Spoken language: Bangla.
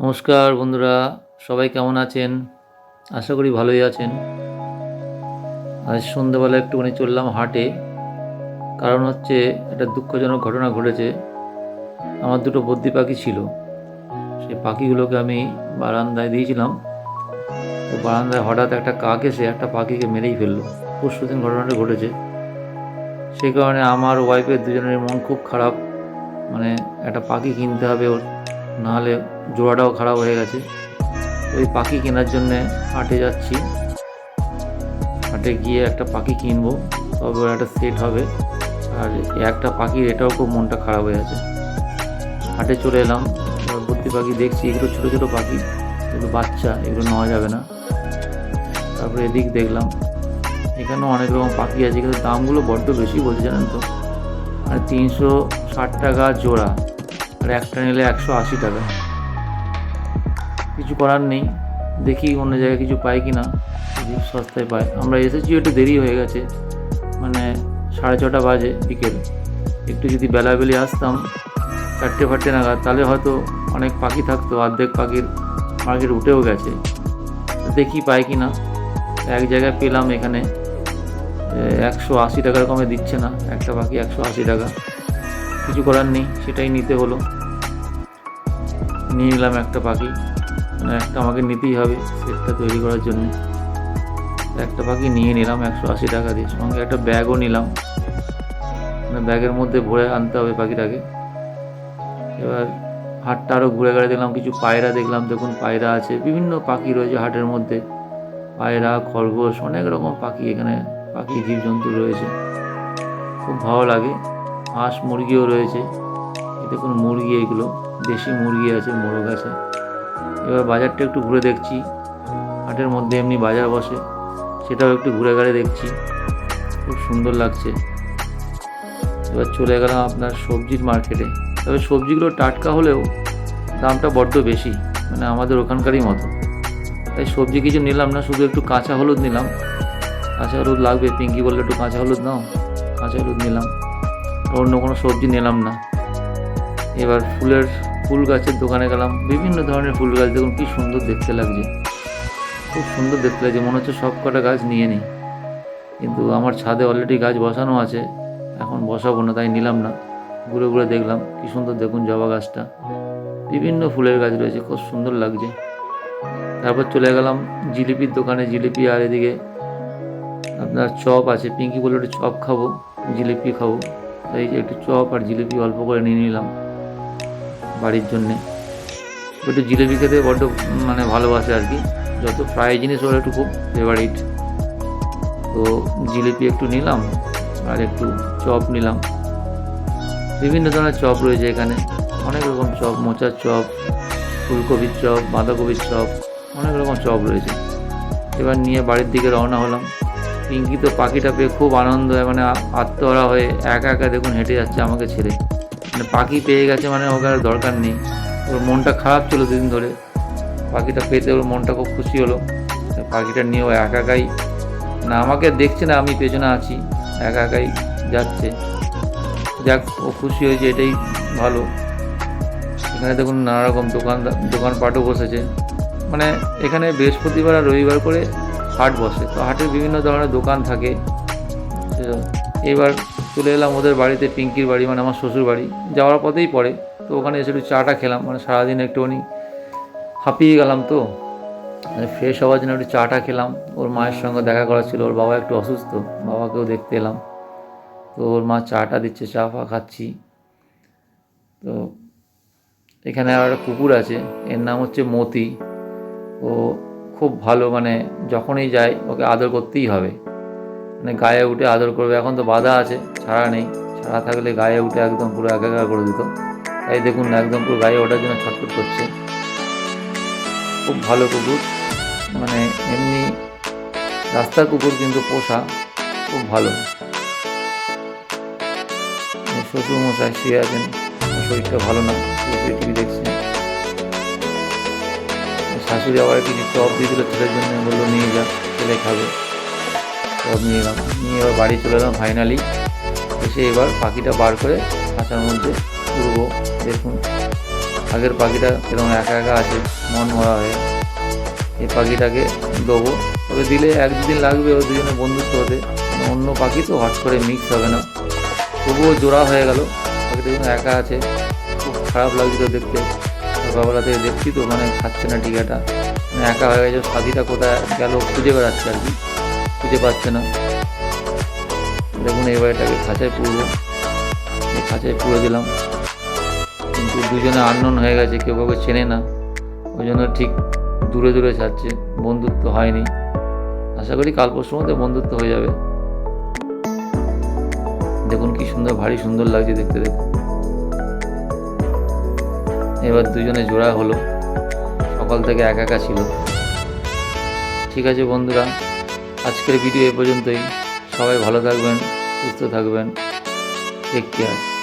নমস্কার বন্ধুরা, সবাই কেমন আছেন? আশা করি ভালোই আছেন। আজ সন্ধ্যাবেলা একটুখানি চললাম হাটে। কারণ হচ্ছে একটা দুঃখজনক ঘটনা ঘটেছে। আমার দুটো বদ্যি পাখি ছিল। সেই পাখিগুলোকে আমি বারান্দায় দিয়েছিলাম। তো বারান্দায় হঠাৎ একটা কাক এসে একটা পাখিকে মেরেই ফেলল। পরশু দিন ঘটনাটা ঘটেছে। সেই কারণে আমার ওয়াইফের দুজনের মন খুব খারাপ। মানে একটা পাখি কিনতে হবে ওর, নাহলে জোড়াটাও খারাপ হয়ে গেছে। ওই পাখি কেনার জন্যে হাটে যাচ্ছি। হাটে গিয়ে একটা পাখি কিনবো, তবে একটা সেট হবে। আর একটা পাখির এটাও খুব মনটা খারাপ হয়ে আছে হাটে চলে এলাম। ভর্তি পাখি দেখছি, এগুলো ছোটো ছোটো পাখি। এগুলো বাচ্চা, এগুলো নেওয়া যাবে না। তারপরে এদিক দেখলাম, এখানেও অনেক রকম পাখি আছে, কিন্তু দামগুলো বড্ড বেশি বলছে, জানেন তো? মানে তিনশো ষাট টাকা জোড়া, আর একটা নিলে একশো আশি টাকা। কিছু করার নেই, দেখি অন্য জায়গায় কিছু পাই কি না সস্তায় পাই। আমরা এসেছি, একটু দেরি হয়ে গেছে মানে সাড়ে ছটা বাজে বিকেল। একটু যদি বেলাবেলি আসতাম, চারটে ফাটে নাগাদ, তাহলে হয়তো অনেক পাখি থাকতো, অর্ধেক পাখির মার্কেট উঠেও গেছে। দেখি পাই কি না এক জায়গায় পেলাম এখানে একশো আশি টাকার কমে দিচ্ছে না, একটা পাখি একশো আশি টাকা। কিছু করার নেই, সেটাই নিতে হলো। নিয়ে নিলাম একটা পাখি। একটা আমাকে নিতেই হবে সেটটা তৈরি করার জন্য। একটা পাখি নিয়ে নিলাম, একশো আশি টাকা দিয়ে। সঙ্গে একটা ব্যাগও নিলাম। মানে ব্যাগের মধ্যে ভরে আনতে হবে পাখিটাকে এবার হাটটা আরও ঘুরে ঘুরে দেখলাম, কিছু পায়রা দেখলাম। দেখুন, পায়রা আছে, বিভিন্ন পাখি রয়েছে হাটের মধ্যে। পায়রা, খরগোশ, অনেক রকম পাখি এখানে, পাখি, জীবজন্তু রয়েছে। খুব ভালো লাগে। হাঁস, মুরগিও রয়েছে। দেখুন, মুরগি এগুলো, দেশি মুরগি আছে মোরগ আছে এবার বাজারটা একটু ঘুরে দেখছি। হাটের মধ্যে এমনি বাজার বসে, সেটাও একটু ঘুরে ঘুরে দেখছি। খুব সুন্দর লাগছে। এবার চলে গেলাম আপনার সবজির মার্কেটে তবে সবজিগুলো টাটকা হলেও দামটা বড্ড বেশি মানে আমাদের ওখানকারই মতো। তাই সবজি কিছু নিলাম না, শুধু একটু কাঁচা হলুদ নিলাম। কাঁচা হলুদ লাগবে, পিঙ্কি বললে একটু কাঁচা হলুদ নাও। কাঁচা হলুদ নিলাম। অন্য কোনো সবজি নিলাম না। এবার ফুলের ফুল গাছের দোকানে গেলাম, বিভিন্ন ধরনের ফুল গাছ দেখুন কি সুন্দর দেখতে লাগছে। খুব সুন্দর দেখতে লাগছে, মনে হচ্ছে সব কটা গাছ নিয়ে নিই। কিন্তু আমার ছাদে অলরেডি গাছ বসানো আছে, এখন বসাবো না, তাই নিলাম না। ঘুরে ঘুরে দেখলাম, কি সুন্দর দেখুন জবা গাছটা। বিভিন্ন ফুলের গাছ রয়েছে, খুব সুন্দর লাগছে। তারপর চলে গেলাম জিলিপির দোকানে, জিলিপি আর এদিকে আপনার চপ আছে, পিঙ্কি বলে একটু চপ খাব, জিলিপি খাব। তাই একটু চপ আর জিলিপি অল্প করে নিয়ে নিলাম। বাড়ির জন্যে। একটু জিলিপি খেতে বড্ড মানে ভালোবাসে আর কি। যত ফ্রাই জিনিস ওর একটু খুব ফেভারিট তো জিলিপি একটু নিলাম, আর একটু চপ নিলাম। বিভিন্ন ধরনের চপ রয়েছে এখানে। অনেক রকম চপ, মোচার চপ, ফুলকপির চপ, বাঁধাকপির চপ, অনেক রকম চপ রয়েছে। এবার নিয়ে বাড়ির দিকে রওনা হলাম। পিঙ্কি তো পাখিটা পেয়ে খুব আনন্দ মানে আত্মহারা হয়ে একা একা দেখুন হেঁটে যাচ্ছে আমাকে ছেড়ে। মানে পাখি পেয়ে গেছে মানে ওকে আর দরকার নেই। ওর মনটা খারাপ ছিল দুদিন ধরে। পাখিটা পেতে ওর মনটা খুব খুশি হলো। পাখিটা নিয়ে ও একা একাই না, আমাকে দেখছে না, আমি পেছনে আছি। একা একাই যাচ্ছে। যাক, ও খুশি হয়েছে, এটাই ভালো। এখানে দেখুন নানা রকম দোকান দোকানপাটও বসেছে। মানে এখানে বৃহস্পতিবার আর রবিবার করে হাট বসে। তো হাটের বিভিন্ন ধরনের দোকান থাকে। এবার চলে এলাম ওদের বাড়িতে, পিঙ্কির বাড়ি মানে আমার শ্বশুর বাড়ি। যাওয়ার পথেই পড়ে। তো ওখানে এসে একটু চাটা খেলাম মানে সারাদিন একটুখানি হাঁপিয়ে গেলাম তো। মানে ফ্রেশ হওয়ার জন্য একটু চাটা খেলাম। ওর মায়ের সঙ্গে দেখা করা ছিল, ওর বাবা একটু অসুস্থ, বাবাকেও দেখতে এলাম। তো ওর মা চাটা দিচ্ছে, চা ফা খাচ্ছি। তো এখানে আর একটা কুকুর আছে, এর নাম হচ্ছে মতি। ও খুব ভালো মানে যখনই যায়, ওকে আদর করতেই হবে। মানে গায়ে উঠে আদর করবে। এখন তো বাধা আছে, ছাড়া নেই। ছাড়া থাকলে গায়ে উঠে একদম পুরো একাকার করে দিত। তাই দেখুন না একদম পুরো গায়ে ওঠার জন্য ছটফট করছে। খুব ভালো কুকুর। মানে এমনি রাস্তার কুকুর কিন্তু পোষা খুব ভালো। শ্বশুর মশাই শুয়ে আছেন, শরীরটা ভালো না টিভি দেখছেন। শাশুড়ি আবার কিছু চপ দিয়ে দিল, ছেলের জন্য বলল, নিয়ে যা ছেলে খাবে। চপ নিয়ে এলাম। নিয়ে এবার বাড়ি চলে এলাম ফাইনালি এসে এবার পাখিটা বার করে খাঁচার মধ্যে উড়বো দেখুন, আগের পাখিটা এরকম একা একা আছে, মন মরা হয়ে। এই পাখিটাকে দেবো। তবে দিলে এক দুদিন লাগবে ও দুজনে বন্ধুত্ব হতে। মানে অন্য পাখি তো হট করে মিক্স হবে না। তবুও জোড়া হয়ে গেল। পাখিটা যেন একা আছে, খুব খারাপ লাগছিল দেখতে। সকালবেলা থেকে দেখছি তো ওখানে খাচ্ছে না টিকাটা। মানে একা হয়ে গেছে, সাথীটা কোথায় গেল খুঁজে বেড়াচ্ছে আর কি। খুঁজে পাচ্ছে না। দেখুন এবার এটাকে খাঁচায় পুরবো খাঁচায় পুরে দিলাম। কিন্তু দুজনে আননোন হয়ে গেছে, কেউ কাউকে চেনে না। ওই জন্য ঠিক দূরে দূরে যাচ্ছে। বন্ধুত্ব হয়নি। আশা করি কাল পরশুর মধ্যে বন্ধুত্ব হয়ে যাবে। দেখুন কি সুন্দর, ভারী সুন্দর লাগছে দেখতে দেখুন। এবার দুজনে জোড়া হলো। সকাল থেকে একা একা ছিল। ঠিক আছে বন্ধুরা আজকের ভিডিও এ পর্যন্তই। সবাই ভালো থাকবেন সুস্থ থাকবেন। Take care